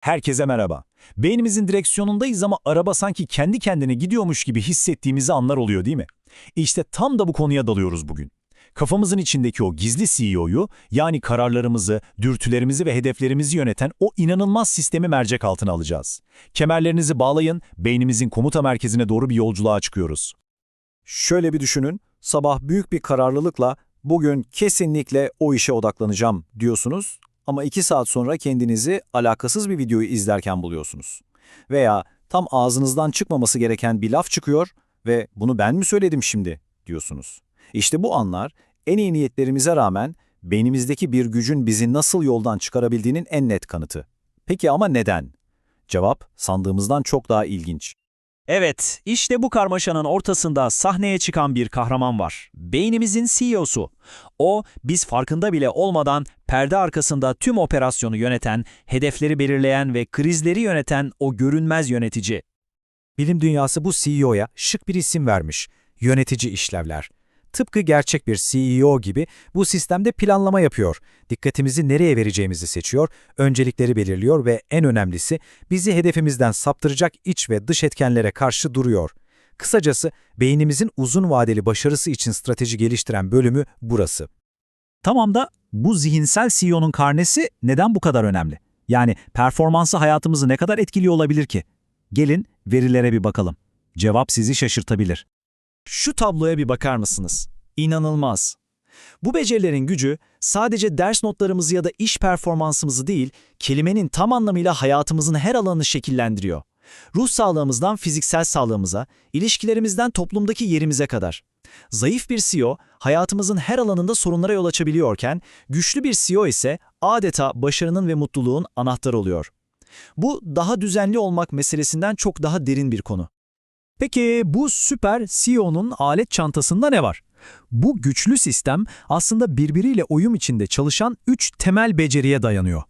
Herkese merhaba. Beynimizin direksiyonundayız ama araba sanki kendi kendine gidiyormuş gibi hissettiğimizi anlar oluyor değil mi? İşte tam da bu konuya dalıyoruz bugün. Kafamızın içindeki o gizli CEO'yu yani kararlarımızı, dürtülerimizi ve hedeflerimizi yöneten o inanılmaz sistemi mercek altına alacağız. Kemerlerinizi bağlayın, beynimizin komuta merkezine doğru bir yolculuğa çıkıyoruz. Şöyle bir düşünün, sabah büyük bir kararlılıkla bugün kesinlikle o işe odaklanacağım diyorsunuz ama iki saat sonra kendinizi alakasız bir videoyu izlerken buluyorsunuz. Veya tam ağzınızdan çıkmaması gereken bir laf çıkıyor ve bunu ben mi söyledim şimdi diyorsunuz. İşte bu anlar en iyi niyetlerimize rağmen beynimizdeki bir gücün bizi nasıl yoldan çıkarabildiğinin en net kanıtı. Peki ama neden? Cevap sandığımızdan çok daha ilginç. Evet, işte bu karmaşanın ortasında sahneye çıkan bir kahraman var. Beynimizin CEO'su. O, biz farkında bile olmadan perde arkasında tüm operasyonu yöneten, hedefleri belirleyen ve krizleri yöneten o görünmez yönetici. Bilim dünyası bu CEO'ya şık bir isim vermiş. Yönetici işlevler. Tıpkı gerçek bir CEO gibi bu sistemde planlama yapıyor. Dikkatimizi nereye vereceğimizi seçiyor, öncelikleri belirliyor ve en önemlisi bizi hedefimizden saptıracak iç ve dış etkenlere karşı duruyor. Kısacası beynimizin uzun vadeli başarısı için strateji geliştiren bölümü burası. Tamam da bu zihinsel CEO'nun karnesi neden bu kadar önemli? Yani performansı hayatımızı ne kadar etkiliyor olabilir ki? Gelin verilere bir bakalım. Cevap sizi şaşırtabilir. Şu tabloya bir bakar mısınız? İnanılmaz. Bu becerilerin gücü sadece ders notlarımızı ya da iş performansımızı değil, kelimenin tam anlamıyla hayatımızın her alanını şekillendiriyor. Ruh sağlığımızdan fiziksel sağlığımıza, ilişkilerimizden toplumdaki yerimize kadar. Zayıf bir CEO hayatımızın her alanında sorunlara yol açabiliyorken, güçlü bir CEO ise adeta başarının ve mutluluğun anahtarı oluyor. Bu daha düzenli olmak meselesinden çok daha derin bir konu. Peki bu süper CEO'nun alet çantasında ne var? Bu güçlü sistem aslında birbiriyle uyum içinde çalışan üç temel beceriye dayanıyor.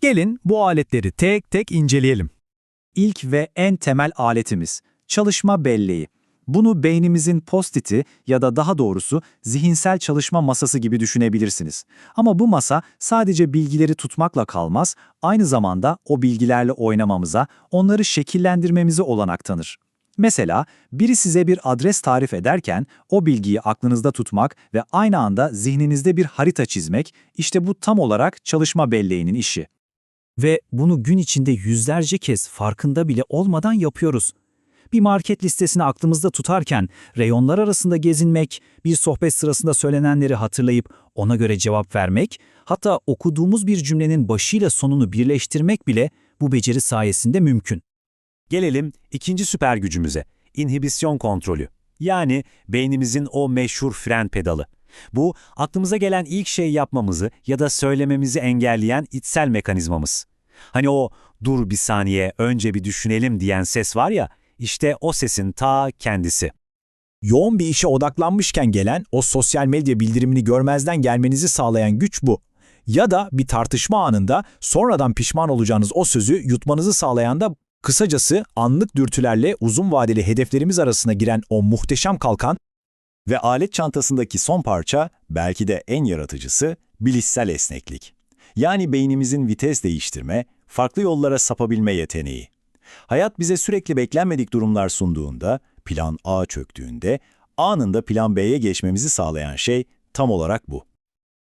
Gelin bu aletleri tek tek inceleyelim. İlk ve en temel aletimiz çalışma belleği. Bunu beynimizin postiti ya da daha doğrusu zihinsel çalışma masası gibi düşünebilirsiniz. Ama bu masa sadece bilgileri tutmakla kalmaz, aynı zamanda o bilgilerle oynamamıza, onları şekillendirmemize olanak tanır. Mesela biri size bir adres tarif ederken o bilgiyi aklınızda tutmak ve aynı anda zihninizde bir harita çizmek, işte bu tam olarak çalışma belleğinin işi. Ve bunu gün içinde yüzlerce kez farkında bile olmadan yapıyoruz. Bir market listesini aklımızda tutarken reyonlar arasında gezinmek, bir sohbet sırasında söylenenleri hatırlayıp ona göre cevap vermek, hatta okuduğumuz bir cümlenin başıyla sonunu birleştirmek bile bu beceri sayesinde mümkün. Gelelim ikinci süper gücümüze, inhibisyon kontrolü. Yani beynimizin o meşhur fren pedalı. Bu, aklımıza gelen ilk şey yapmamızı ya da söylememizi engelleyen içsel mekanizmamız. Hani o dur bir saniye önce bir düşünelim diyen ses var ya, işte o sesin ta kendisi. Yoğun bir işe odaklanmışken gelen o sosyal medya bildirimini görmezden gelmenizi sağlayan güç bu. Ya da bir tartışma anında sonradan pişman olacağınız o sözü yutmanızı sağlayan da Kısacası anlık dürtülerle uzun vadeli hedeflerimiz arasına giren o muhteşem kalkan ve alet çantasındaki son parça, belki de en yaratıcısı, bilişsel esneklik. Yani beynimizin vites değiştirme, farklı yollara sapabilme yeteneği. Hayat bize sürekli beklenmedik durumlar sunduğunda, plan A çöktüğünde, anında plan B'ye geçmemizi sağlayan şey tam olarak bu.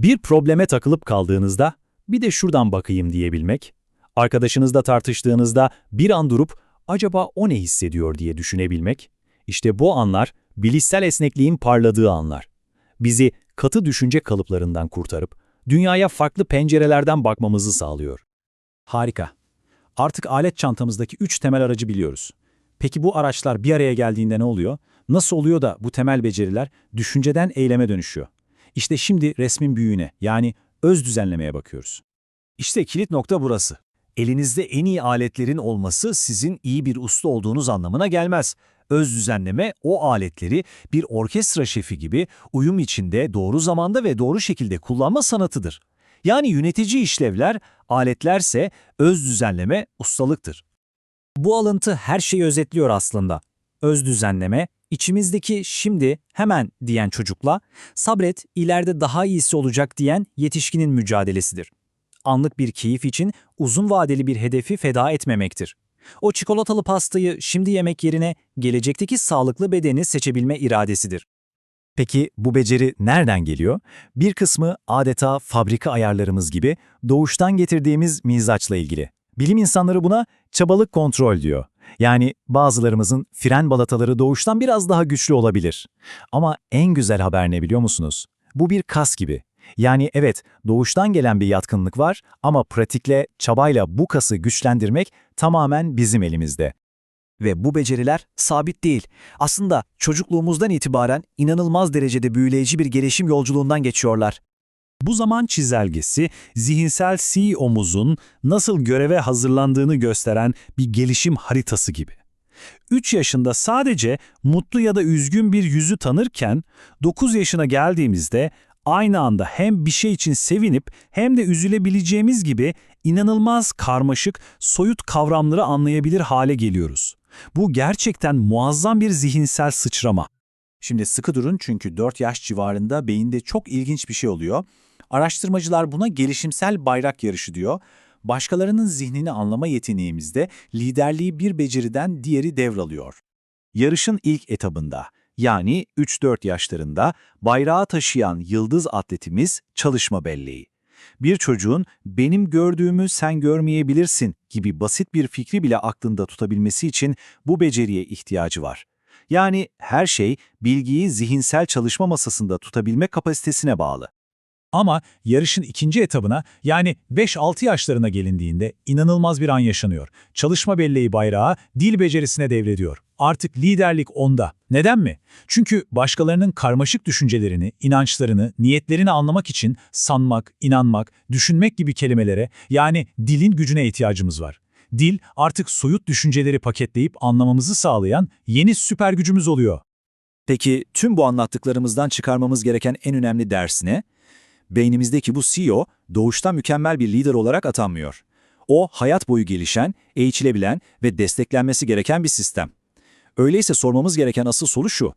Bir probleme takılıp kaldığınızda bir de şuradan bakayım diyebilmek, arkadaşınızla tartıştığınızda bir an durup acaba o ne hissediyor diye düşünebilmek, işte bu anlar bilişsel esnekliğin parladığı anlar. Bizi katı düşünce kalıplarından kurtarıp dünyaya farklı pencerelerden bakmamızı sağlıyor. Harika. Artık alet çantamızdaki üç temel aracı biliyoruz. Peki bu araçlar bir araya geldiğinde ne oluyor? Nasıl oluyor da bu temel beceriler düşünceden eyleme dönüşüyor? İşte şimdi resmin büyüğüne yani öz düzenlemeye bakıyoruz. İşte kilit nokta burası. Elinizde en iyi aletlerin olması sizin iyi bir usta olduğunuz anlamına gelmez. Öz düzenleme o aletleri bir orkestra şefi gibi uyum içinde doğru zamanda ve doğru şekilde kullanma sanatıdır. Yani yönetici işlevler, aletlerse öz düzenleme ustalıktır. Bu alıntı her şeyi özetliyor aslında. Öz düzenleme, içimizdeki şimdi, hemen diyen çocukla, sabret, ileride daha iyisi olacak diyen yetişkinin mücadelesidir. Anlık bir keyif için uzun vadeli bir hedefi feda etmemektir. O çikolatalı pastayı şimdi yemek yerine gelecekteki sağlıklı bedeni seçebilme iradesidir. Peki bu beceri nereden geliyor? Bir kısmı adeta fabrika ayarlarımız gibi doğuştan getirdiğimiz mizaçla ilgili. Bilim insanları buna çabalık kontrol diyor. Yani bazılarımızın fren balataları doğuştan biraz daha güçlü olabilir. Ama en güzel haber ne biliyor musunuz? Bu bir kas gibi. Yani evet doğuştan gelen bir yatkınlık var ama pratikle, çabayla bu kası güçlendirmek tamamen bizim elimizde. Ve bu beceriler sabit değil. Aslında çocukluğumuzdan itibaren inanılmaz derecede büyüleyici bir gelişim yolculuğundan geçiyorlar. Bu zaman çizelgesi, zihinsel CEO'muzun nasıl göreve hazırlandığını gösteren bir gelişim haritası gibi. 3 yaşında sadece mutlu ya da üzgün bir yüzü tanırken, 9 yaşına geldiğimizde aynı anda hem bir şey için sevinip hem de üzülebileceğimiz gibi inanılmaz karmaşık, soyut kavramları anlayabilir hale geliyoruz. Bu gerçekten muazzam bir zihinsel sıçrama. Şimdi sıkı durun çünkü 4 yaş civarında beyinde çok ilginç bir şey oluyor. Araştırmacılar buna gelişimsel bayrak yarışı diyor. Başkalarının zihnini anlama yeteneğimizde liderliği bir beceriden diğeri devralıyor. Yarışın ilk etabında yani 3-4 yaşlarında bayrağı taşıyan yıldız atletimiz çalışma belleği. Bir çocuğun benim gördüğümü sen görmeyebilirsin gibi basit bir fikri bile aklında tutabilmesi için bu beceriye ihtiyacı var. Yani her şey bilgiyi zihinsel çalışma masasında tutabilme kapasitesine bağlı. Ama yarışın ikinci etabına yani 5-6 yaşlarına gelindiğinde inanılmaz bir an yaşanıyor. Çalışma belleği bayrağı dil becerisine devrediyor. Artık liderlik onda. Neden mi? Çünkü başkalarının karmaşık düşüncelerini, inançlarını, niyetlerini anlamak için sanmak, inanmak, düşünmek gibi kelimelere yani dilin gücüne ihtiyacımız var. Dil artık soyut düşünceleri paketleyip anlamamızı sağlayan yeni süper gücümüz oluyor. Peki tüm bu anlattıklarımızdan çıkarmamız gereken en önemli ders ne? Beynimizdeki bu CEO doğuştan mükemmel bir lider olarak atanmıyor. O hayat boyu gelişen, eğitilebilen ve desteklenmesi gereken bir sistem. Öyleyse sormamız gereken asıl soru şu.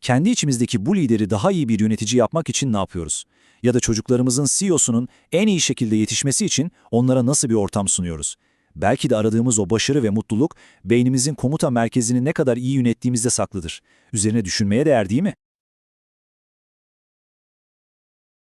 Kendi içimizdeki bu lideri daha iyi bir yönetici yapmak için ne yapıyoruz? Ya da çocuklarımızın CEO'sunun en iyi şekilde yetişmesi için onlara nasıl bir ortam sunuyoruz? Belki de aradığımız o başarı ve mutluluk beynimizin komuta merkezini ne kadar iyi yönettiğimizde saklıdır. Üzerine düşünmeye değer değil mi?